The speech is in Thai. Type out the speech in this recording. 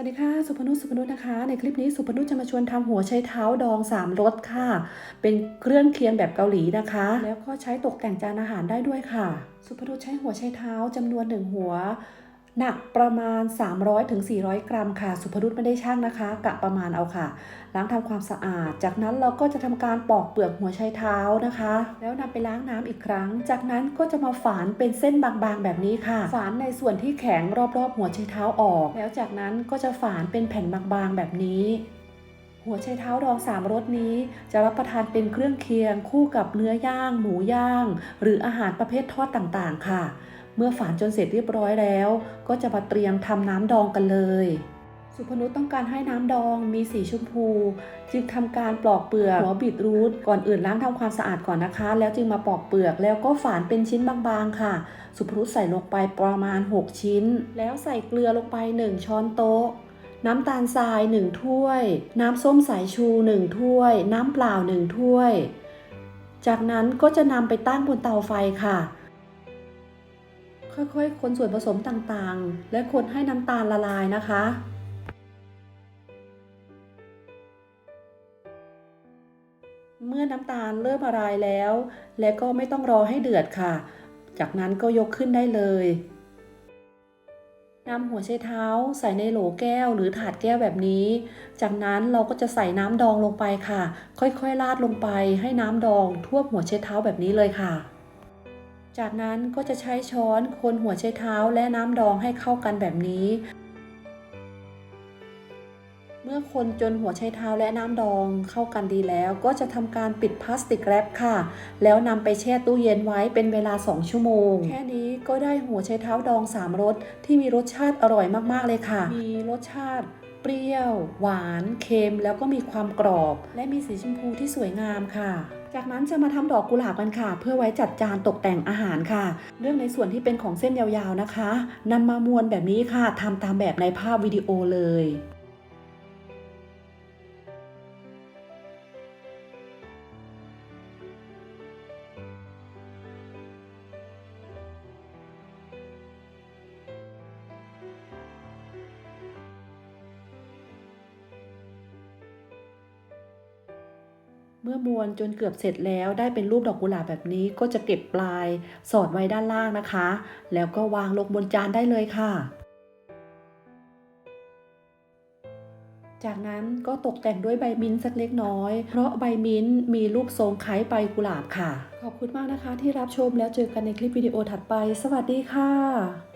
วัสดีค่ะ สุพนุสุพนุนะคะ ในคลิปนี้สุพนุจะมาชวนทำหัวใชเท้าดองสามรสค่ะ เป็นเครื่องเคียงแบบเกาหลีนะคะ แล้วก็ใช้ตกแต่งจานอาหารได้ด้วยค่ะ สุพนุใช้หัวใชเท้าจำนวนหนึ่งหัว หนักประมาณ 300-400ถึง400กรัมค่ะ สุพนุชไม่ได้ช่างนะคะ กะประมาณเอาค่ะ ล้างทำความสะอาด จากนั้นเราก็จะทำการปอกเปลือกหัวไชเท้านะคะ แล้วนำไปล้างน้ำอีกครั้ง จากนั้นก็จะมาฝานเป็นเส้นบางๆแบบนี้ค่ะ ฝานในส่วนที่แข็งรอบๆ หัวไชเท้าออก แล้วจากนั้นก็จะฝานเป็นแผ่นบางๆแบบนี้หัวไชเท้าดองสามรสนี้ จะรับประทานเป็นเครื่องเคียงคู่กับเนื้อย่าง หมูย่าง หรืออาหารประเภททอดต่างๆ ค่ะ เมื่อฝานจนเสร็จเรียบร้อยแล้ว ก็จะมาเตรียมทำน้ำดองกันเลย สุพนุชต้องการให้น้ำดองมีสีชมพู จึงทำการปลอกเปลือกหัวบีทรูทก่อนอื่นล้างทำความสะอาดก่อนนะคะ แล้วจึงมาปอกเปลือกแล้วก็ฝานเป็นชิ้นบางๆค่ะ สุพนุชใส่ลงไปประมาณ 6 ชิ้น แล้วใส่เกลือลงไป 1 ช้อนโต๊ะน้ำตาลทราย 1 ถ้วย น้ำส้มสายชู 1 ถ้วย น้ำเปล่า 1 ถ้วย จากนั้นก็จะนำไปตั้งบนเตาไฟค่ะ ค่อยๆ คนส่วนผสมต่างๆ และคนให้น้ำตาลละลายนะคะ เมื่อน้ำตาลเริ่มละลายแล้ว และก็ไม่ต้องรอให้เดือดค่ะ จากนั้นก็ยกขึ้นได้เลยนำหัวไชเท้าใส่ในโหลแก้วหรือถาดแก้วแบบนี้ จากนั้นเราก็จะใส่น้ำดองลงไปค่ะ ค่อยๆ ราดลงไปให้น้ำดองท่วมหัวไชเท้าแบบนี้เลยค่ะ จากนั้นก็จะใช้ช้อนคนหัวไชเท้าและน้ำดองให้เข้ากันแบบนี้ เมื่อคนจนหัวไชเท้าและน้ำดองเข้ากันดีแล้ว ก็จะทำการปิดพลาสติกแรปค่ะ แล้วนำไปแช่ตู้เย็นไว้เป็นเวลา 2 ชั่วโมง แค่นี้ก็ได้หัวไชเท้าดอง 3รสที่มีรสชาติอร่อยมากๆเลยค่ะ มีรสชาติ เปรี้ยว หวาน เค็ม แล้วก็มีความกรอบ และมีสีชมพูที่สวยงามค่ะ จากนั้นจะมาทำดอกกุหลาบกันค่ะ เพื่อไว้จัดจานตกแต่งอาหารค่ะ เรื่องในส่วนที่เป็นของเส้นยาวๆนะคะนำมามวนแบบนี้ค่ะทำตามแบบในภาพวิดีโอเลย เมื่อมวนจนเกือบเสร็จแล้วได้เป็นรูปดอกกุหลาบแบบนี้ก็จะเก็บปลาย สอดไว้ด้านล่างนะคะ แล้วก็วางลงบนจานได้เลยค่ะ จากนั้นก็ตกแต่งด้วยใบมิ้นสักเล็กน้อย เพราะใบมิ้นมีรูปทรงคล้ายใบกุหลาบค่ะ ขอบคุณมากนะคะที่รับชมแล้วเจอกันในคลิปวิดีโอถัดไป สวัสดีค่ะ